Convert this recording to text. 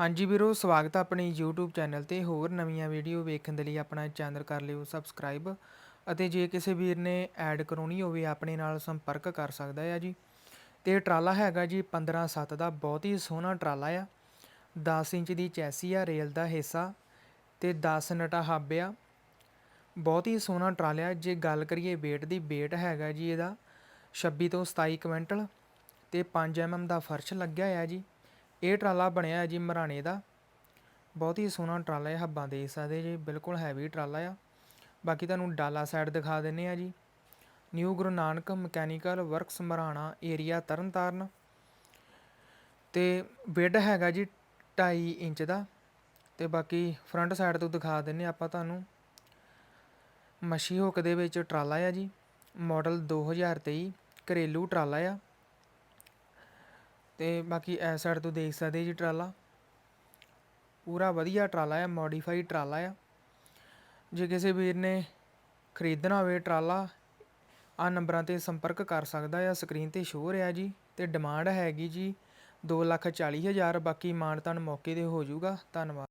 ਹਾਂਜੀ ਵੀਰੋ, ਸਵਾਗਤ ਹੈ ਆਪਣੀ YouTube ਚੈਨਲ ਤੇ। ਹੋਰ ਨਵੀਆਂ ਵੀਡੀਓ ਵੇਖਣ ਦੇ ਲਈ ਆਪਣਾ ਚੈਨਲ ਕਰ ਲਿਓ ਸਬਸਕ੍ਰਾਈਬ ਅਤੇ ਜੇ ਕਿਸੇ ਵੀਰ ਨੇ ਐਡ ਕਰਾਉਣੀ ਹੋਵੇ, ਆਪਣੇ ਨਾਲ ਸੰਪਰਕ ਕਰ ਸਕਦਾ ਹੈ ਜੀ। ਤੇ ਟਰਾਲਾ ਹੈਗਾ ਜੀ 15/7 ਦਾ, ਬਹੁਤ ਹੀ ਸੋਹਣਾ ਟਰਾਲਾ ਆ। 10 ਇੰਚ ਦੀ ਚੈਸੀ ਆ, ਰੇਲ ਦਾ ਹਿੱਸਾ ਤੇ 10 ਨਟਾ ਹੱਬ ਆ। ਬਹੁਤ ਹੀ ਸੋਹਣਾ ਟਰਾਲਿਆ ਜੇ ਗੱਲ ਕਰੀਏ weight ਦੀ, weight ਹੈਗਾ ਜੀ ਇਹਦਾ 26 ਤੋਂ 27 ਕੁਇੰਟਲ ਤੇ 5 mm ਦਾ ਫਰਸ਼ ਲੱਗਿਆ ਹੋਇਆ ਜੀ। ਇਹ ਟਰਾਲਾ ਬਣਿਆ ਹੈ ਜੀ ਮਰਾਣੇ ਦਾ। ਬਹੁਤ ਹੀ ਸੋਹਣਾ ਟਰਾਲਾ ਹੈ ਹੱਬਾਂ ਦੇ ਸਕਦੇ ਜੀ, ਬਿਲਕੁਲ ਹੈਵੀ ਟਰਾਲਾ ਆ। ਬਾਕੀ ਤੁਹਾਨੂੰ ਡਾਲਾ ਸਾਈਡ ਦਿਖਾ ਦਿੰਨੇ ਆ ਜੀ। New Guru Nanak mechanical works Marana area Tarn Taran. ਤੇ ਬੈੱਡ ਹੈਗਾ ਜੀ 2.5 ਇੰਚ ਦਾ। ਤੇ ਬਾਕੀ ਫਰੰਟ ਸਾਈਡ ਤੋਂ ਦਿਖਾ ਦਿੰਨੇ ਆਪਾਂ ਤੁਹਾਨੂੰ। ਮਸ਼ੀ ਹੁੱਕ ਦੇ ਵਿੱਚ ਟਰਾਲਾ ਆ ਜੀ। ਮਾਡਲ 2023 ਘਰੇਲੂ ਟਰਾਲਾ ਆ। ਤੇ ਬਾਕੀ ਇਸ ਸਾਈਡ ਤੋਂ ਦੇਖ ਸਕਦੇ ਜੀ ਟਰਾਲਾ। ਪੂਰਾ ਵਧੀਆ ਟਰਾਲਾ ਆ ਮੋਡੀਫਾਈਡ ਟਰਾਲਾ ਆ। ਜੇ ਕਿਸੇ ਵੀਰ ਨੇ ਖਰੀਦਣਾ ਹੋਵੇ ਟਰਾਲਾ ਆ ਨੰਬਰਾਂ ਤੇ ਸੰਪਰਕ ਕਰ ਸਕਦਾ ਆ ਸਕਰੀਨ ਤੇ ਸ਼ੋਅ ਰਿਹਾ ਜੀ ਤੇ ਡਿਮਾਂਡ ਹੈਗੀ ਜੀ 240000 ਬਾਕੀ ਮਾਨਤਾਨ ਮੌਕੇ ਤੇ ਹੋ ਜਾਊਗਾ। ਧੰਨਵਾਦ।